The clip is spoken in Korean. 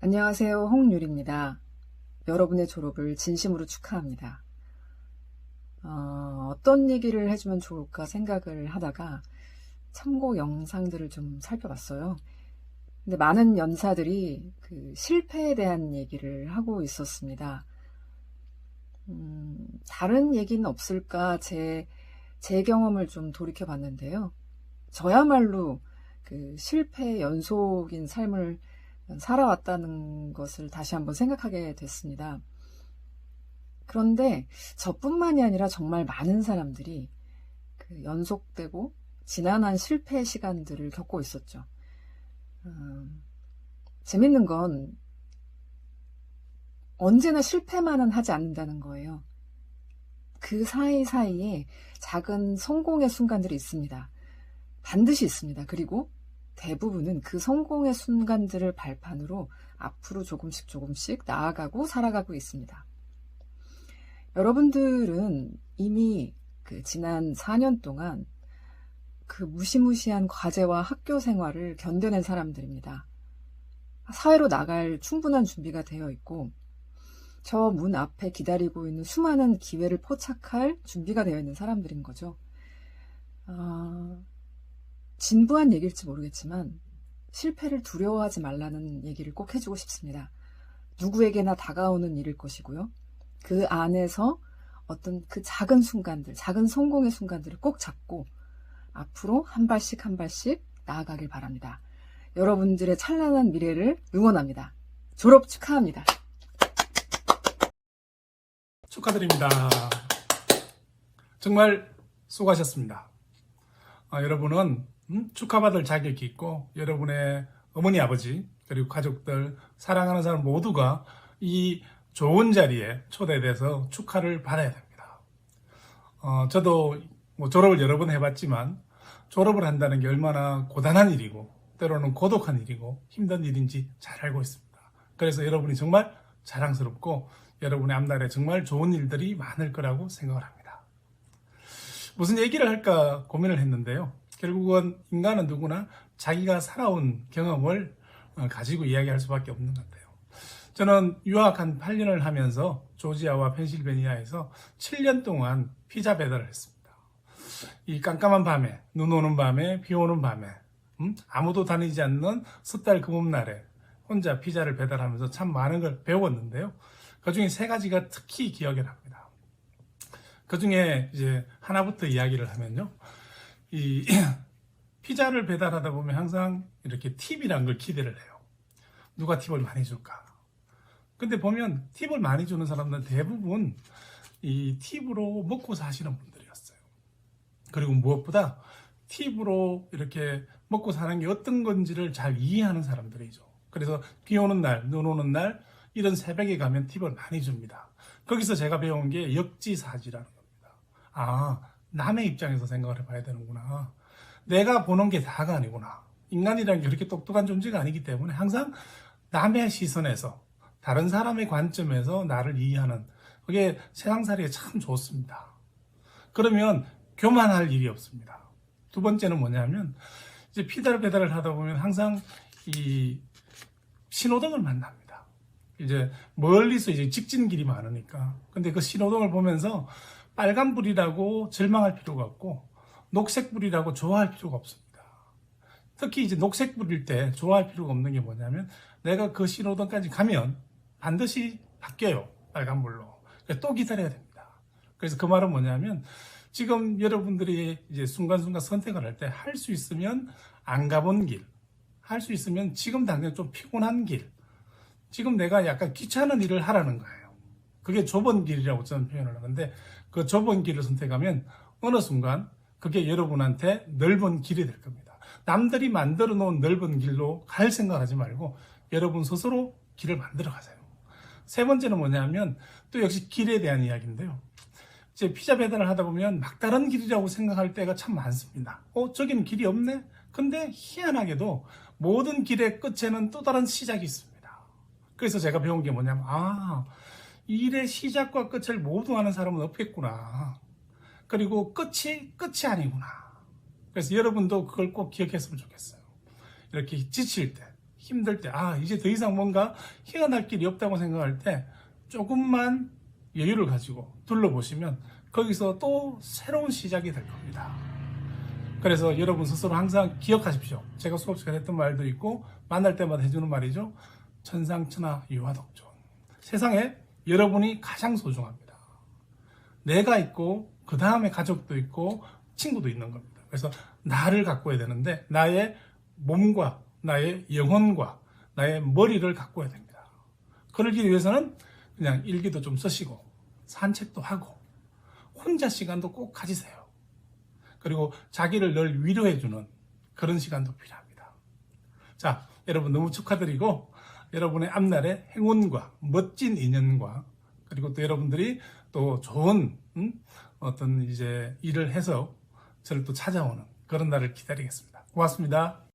안녕하세요. 홍유리입니다. 여러분의 졸업을 진심으로 축하합니다. 어, 떤 얘기를 해주면 좋을까 생각을 하다가 참고 영상들을 좀 살펴봤어요. 근데 많은 연사들이 그 실패에 대한 얘기를 하고 있었습니다. 음, 다른 얘기는 없을까 제, 제 경험을 좀 돌이켜 봤는데요. 저야말로 그 실패 연속인 삶을 살아왔다는 것을 다시 한번 생각하게 됐습니다. 그런데 저뿐만이 아니라 정말 많은 사람들이 그 연속되고 지난한 실패 시간들을 겪고 있었죠. 음, 재밌는 건 언제나 실패만은 하지 않는다는 거예요. 그 사이사이에 작은 성공의 순간들이 있습니다. 반드시 있습니다. 그리고 대부분은 그 성공의 순간들을 발판으로 앞으로 조금씩 조금씩 나아가고 살아가고 있습니다. 여러분들은 이미 그 지난 4년 동안 그 무시무시한 과제와 학교 생활을 견뎌낸 사람들입니다. 사회로 나갈 충분한 준비가 되어 있고, 저 문 앞에 기다리고 있는 수많은 기회를 포착할 준비가 되어 있는 사람들인 거죠. 아, 진부한 얘기일지 모르겠지만 실패를 두려워하지 말라는 얘기를 꼭 해주고 싶습니다. 누구에게나 다가오는 일일 것이고요. 그 안에서 어떤 그 작은 순간들, 작은 성공의 순간들을 꼭 잡고 앞으로 한 발씩 한 발씩 나아가길 바랍니다. 여러분들의 찬란한 미래를 응원합니다. 졸업 축하합니다. 축하드립니다. 정말 수고하셨습니다. 아, 여러분은 음, 축하받을 자격이 있고 여러분의 어머니 아버지 그리고 가족들 사랑하는 사람 모두가 이 좋은 자리에 초대돼서 축하를 받아야 됩니다. 어, 저도 뭐 졸업을 여러 번 해봤지만 졸업을 한다는 게 얼마나 고단한 일이고 때로는 고독한 일이고 힘든 일인지 잘 알고 있습니다. 그래서 여러분이 정말 자랑스럽고 여러분의 앞날에 정말 좋은 일들이 많을 거라고 생각을 합니다. 무슨 얘기를 할까 고민을 했는데요. 결국은 인간은 누구나 자기가 살아온 경험을 어, 가지고 이야기할 수밖에 없는 것 같아요. 저는 유학 한 8년을 하면서 조지아와 펜실베니아에서 7년 동안 피자 배달을 했습니다. 이 깜깜한 밤에, 눈 오는 밤에, 비 오는 밤에, 음? 아무도 다니지 않는 섣달 금음날에 혼자 피자를 배달하면서 참 많은 걸 배웠는데요. 그 중에 세 가지가 특히 기억에 납니다. 그 중에 이제 하나부터 이야기를 하면요. 이 피자를 배달하다 보면 항상 이렇게 팁이란 걸 기대를 해요. 누가 팁을 많이 줄까? 근데 보면 팁을 많이 주는 사람들은 대부분 이 팁으로 먹고 사시는 분들이었어요. 그리고 무엇보다 팁으로 이렇게 먹고 사는 게 어떤 건지를 잘 이해하는 사람들이죠. 그래서 비 오는 날, 눈 오는 날 이런 새벽에 가면 팁을 많이 줍니다. 거기서 제가 배운 게 역지사지라는 겁니다. 아, 남의 입장에서 생각을 해봐야 되는구나. 내가 보는 게 다가 아니구나. 인간이라는 게 그렇게 똑똑한 존재가 아니기 때문에 항상 남의 시선에서 다른 사람의 관점에서 나를 이해하는 그게 세상살이에 참 좋습니다. 그러면 교만할 일이 없습니다. 두 번째는 뭐냐면 이제 피달 배달을 하다 보면 항상 이 신호등을 만납니다. 이제 멀리서 이제 직진 길이 많으니까. 근데 그 신호등을 보면서 빨간불이라고 절망할 필요가 없고 녹색불이라고 좋아할 필요가 없습니다. 특히 이제 녹색불일 때 좋아할 필요가 없는 게 뭐냐면 내가 그 신호등까지 가면 반드시 바뀌어요. 빨간불로. 또 기다려야 됩니다. 그래서 그 말은 뭐냐면 지금 여러분들이 이제 순간순간 선택을 할 때 할 수 있으면 안 가본 길, 할 수 있으면 지금 당장 좀 피곤한 길, 지금 내가 약간 귀찮은 일을 하라는 거예요. 그게 좁은 길이라고 저는 표현을 하는데 그 좁은 길을 선택하면 어느 순간 그게 여러분한테 넓은 길이 될 겁니다. 남들이 만들어 놓은 넓은 길로 갈 생각하지 말고 여러분 스스로 길을 만들어 가세요. 세 번째는 뭐냐면 또 역시 길에 대한 이야기인데요. 이제 피자 배달을 하다 보면 막다른 길이라고 생각할 때가 참 많습니다. 어, 저기는 길이 없네? 근데 희한하게도 모든 길의 끝에는 또 다른 시작이 있습니다. 그래서 제가 배운 게 뭐냐면, 아, 일의 시작과 끝을 모두 아는 사람은 없겠구나. 그리고 끝이 끝이 아니구나. 그래서 여러분도 그걸 꼭 기억했으면 좋겠어요. 이렇게 지칠 때, 힘들 때, 아, 이제 더 이상 뭔가 헤어날 길이 없다고 생각할 때 조금만 여유를 가지고 둘러보시면 거기서 또 새로운 시작이 될 겁니다. 그래서 여러분 스스로 항상 기억하십시오. 제가 수업 시간에 했던 말도 있고 만날 때마다 해주는 말이죠. 천상천하 유화독존. 세상에 여러분이 가장 소중합니다. 내가 있고 그 다음에 가족도 있고 친구도 있는 겁니다. 그래서 나를 가꿔야 되는데 나의 몸과 나의 영혼과 나의 머리를 가꿔야 됩니다. 그러기 위해서는 그냥 일기도 좀 쓰시고 산책도 하고 혼자 시간도 꼭 가지세요. 그리고 자기를 늘 위로해주는 그런 시간도 필요합니다. 자, 여러분 너무 축하드리고 여러분의 앞날에 행운과 멋진 인연과 그리고 또 여러분들이 또 좋은 음? 어떤 이제 일을 해서 저를 또 찾아오는 그런 날을 기다리겠습니다. 고맙습니다.